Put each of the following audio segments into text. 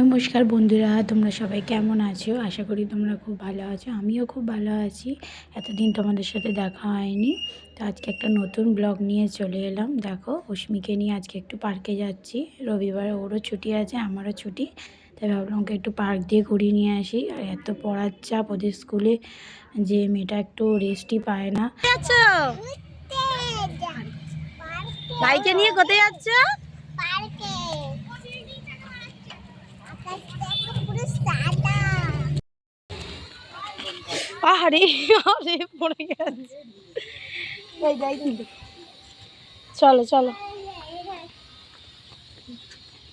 নমস্কার বন্ধুরা তোমরা সবাই কেমন আছো? আশা করি তোমরা খুব ভালো আছো আমিও খুব ভালো আছি। এতদিন তোমাদের সাথে দেখা হয়নি তো আজকে একটা নতুন ব্লগ নিয়ে চলে এলাম। দেখো অস্মিকে নিয়ে আজকে একটু পার্কে যাচ্ছি। রবিবার ওরও ছুটি আছে আমারও ছুটি তাই ভাবলাম ওকে একটু পার্ক দিয়ে ঘুরিয়ে নিয়ে আসি। আর এত পড়ার চাপ ওদের স্কুলে যে মেয়েটা একটু রেস্টই পায় না। ভাইকে নিয়ে কোথায় যাচ্ছ? পার্কে আরে আরে পড়ে চলো চলো।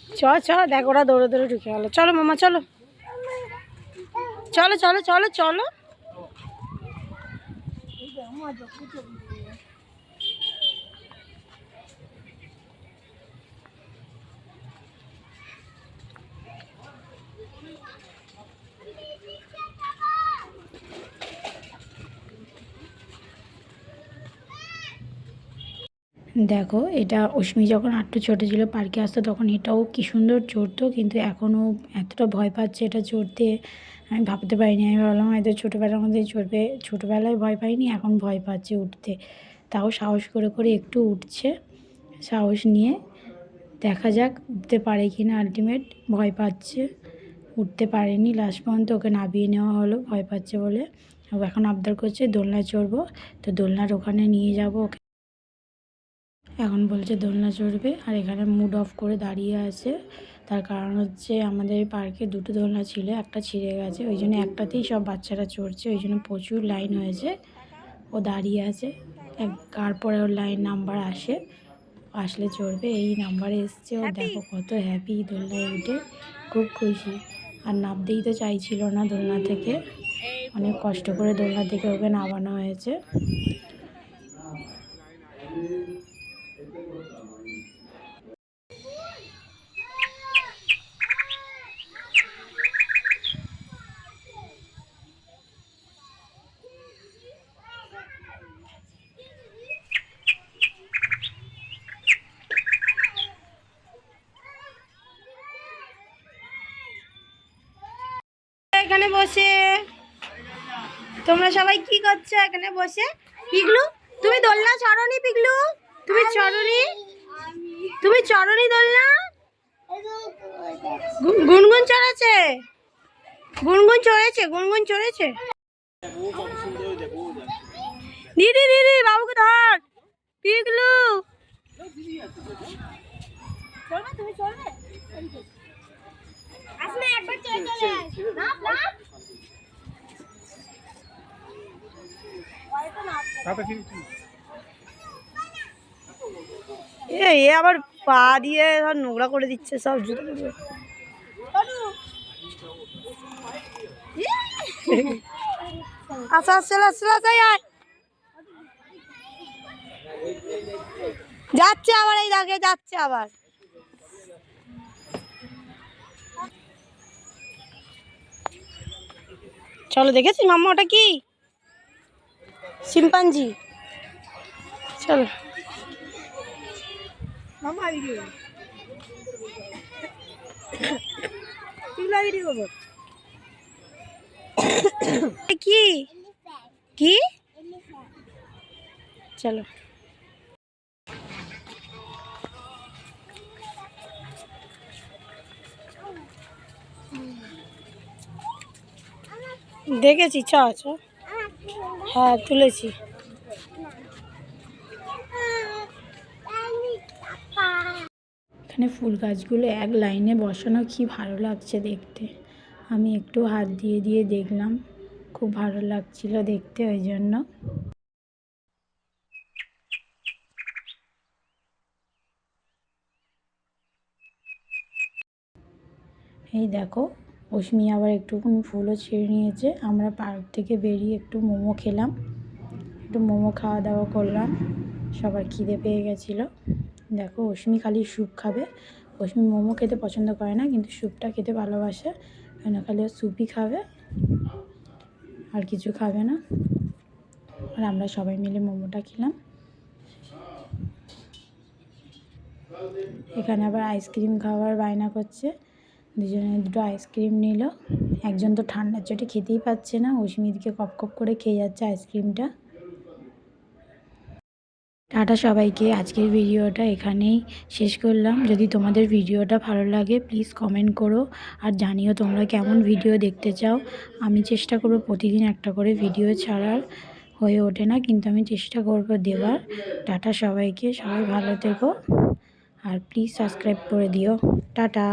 চ চ, দেখ, ওরা দৌড়ে দৌড়ে ঢুকে গেলো। চলো, মামা, চলো। চলো চলো চলো চলো। দেখো, এটা অশ্মি যখন আটটু ছোটো ছিল পার্কে আসতো, তখন এটাও কি সুন্দর চড়তো, কিন্তু এখনও এতটা ভয় পাচ্ছে এটা চড়তে। আমি ভাবতে পারিনি, আমি ভাবলাম হয়তো ছোটোবেলার মধ্যেই চড়বে, ছোটোবেলায় ভয় পাইনি, এখন ভয় পাচ্ছে উঠতে। তাও সাহস করে করে একটু উঠছে, সাহস নিয়ে। দেখা যাক উঠতে পারে কি না আলটিমেট ভয় পাচ্ছে। উঠতে পারেনি লাস্ট পর্যন্ত ওকে নামিয়ে নেওয়া হলো, ভয় পাচ্ছে বলে। ও এখন আবদার করছে দোলনা চড়বো, তো দোলনার ওখানে নিয়ে যাব ওকে। এখন বলছে দোলনা চড়বে আর এখানে মুড অফ করে দাঁড়িয়ে আছে। তার কারণ হচ্ছে আমাদের পার্কে দুটো দোলনা ছিল একটা ছিঁড়ে গেছে ওই জন্য একটাতেই সব বাচ্চারা চড়ছে ওই জন্য প্রচুর লাইন হয়েছে। ও দাঁড়িয়ে আছে তারপরে ওর লাইন নাম্বার আসে আসলে চড়বে এই নাম্বারে এসছে ও দেখো কত হ্যাপি দোলনায় উঠে খুব খুশি। আর নামতেই তো চাইছিল না দোলনা থেকে অনেক কষ্ট করে দোলনা থেকে ওকে নামানো হয়েছে। এখানে বসে। তোমরা সবাই কি করছ এখানে বসে? পিগলু তুমি দোলনা চড়নি পিগলু? তুমি চড়নি তুমি চড়নি দোলনা? গুনগুন চড়েছে। গুনগুন চড়েছে গুনগুন চড়েছে। দিদি দিদি বাবুকে ধর। পিগলু। তুমি চলবে আসলে একবার চলে চলে আস নাপ নাপ এ এ আবার পা দিয়ে ধর নোংরা করে দিচ্ছে সব জুতো। আচ্ছা চলো চলো যাই আয়। যাচ্ছে আবার এই দাগে যাচ্ছে আবার। চলো দেখেছি মাম্মা ওটা কি? শিম্পাঞ্জি। চলো। কি? কি? চলো। দেখেছি, চ হ্যাঁ তুলেছি। এখানে ফুল গাছগুলো এক লাইনে বসানো, কি ভালো লাগছে দেখতে। আমি একটু হাত দিয়ে দিয়ে দেখলাম, খুব ভালো লাগছিল দেখতে ওই জন্য। এই দেখো অশ্মি আবার একটুখানি ফুলও ছিঁড়ে নিয়েছে। আমরা পার্ক থেকে বেরিয়ে একটু মোমো খেলাম। একটু মোমো খাওয়া দাওয়া করলাম। সবার খিদে পেয়ে গেছিল। দেখো অশ্মি খালি স্যুপ খাবে। অশ্মি মোমো খেতে পছন্দ করে না, কিন্তু স্যুপটা খেতে ভালোবাসে। কেন খালি স্যুপই খাবে? আর কিছু খাবে না। আর আমরা সবাই মিলে মোমোটা খেলাম। এখানে আবার আইসক্রিম খাওয়ার বায়না করছে। দুজনে দুটো আইসক্রিম নিল। একজন তো ঠান্ডার চোটে খেতেই পাচ্ছে না। অস্মিতকে কপ কপ করে খেয়ে যাচ্ছে আইসক্রিমটা। টাটা সবাইকে। আজকের ভিডিওটা এখানেই শেষ করলাম। যদি তোমাদের ভিডিওটা ভালো লাগে প্লিজ কমেন্ট করো। আর জানিও তোমরা কেমন ভিডিও দেখতে চাও। আমি চেষ্টা করব প্রতিদিন একটা করে ভিডিও ছাড়ার। হয়ে ওঠে না, কিন্তু আমি চেষ্টা করব দেওয়ার। টাটা সবাইকে। সবাই ভালো থেকো। আর প্লিজ সাবস্ক্রাইব করে দিও। টাটা।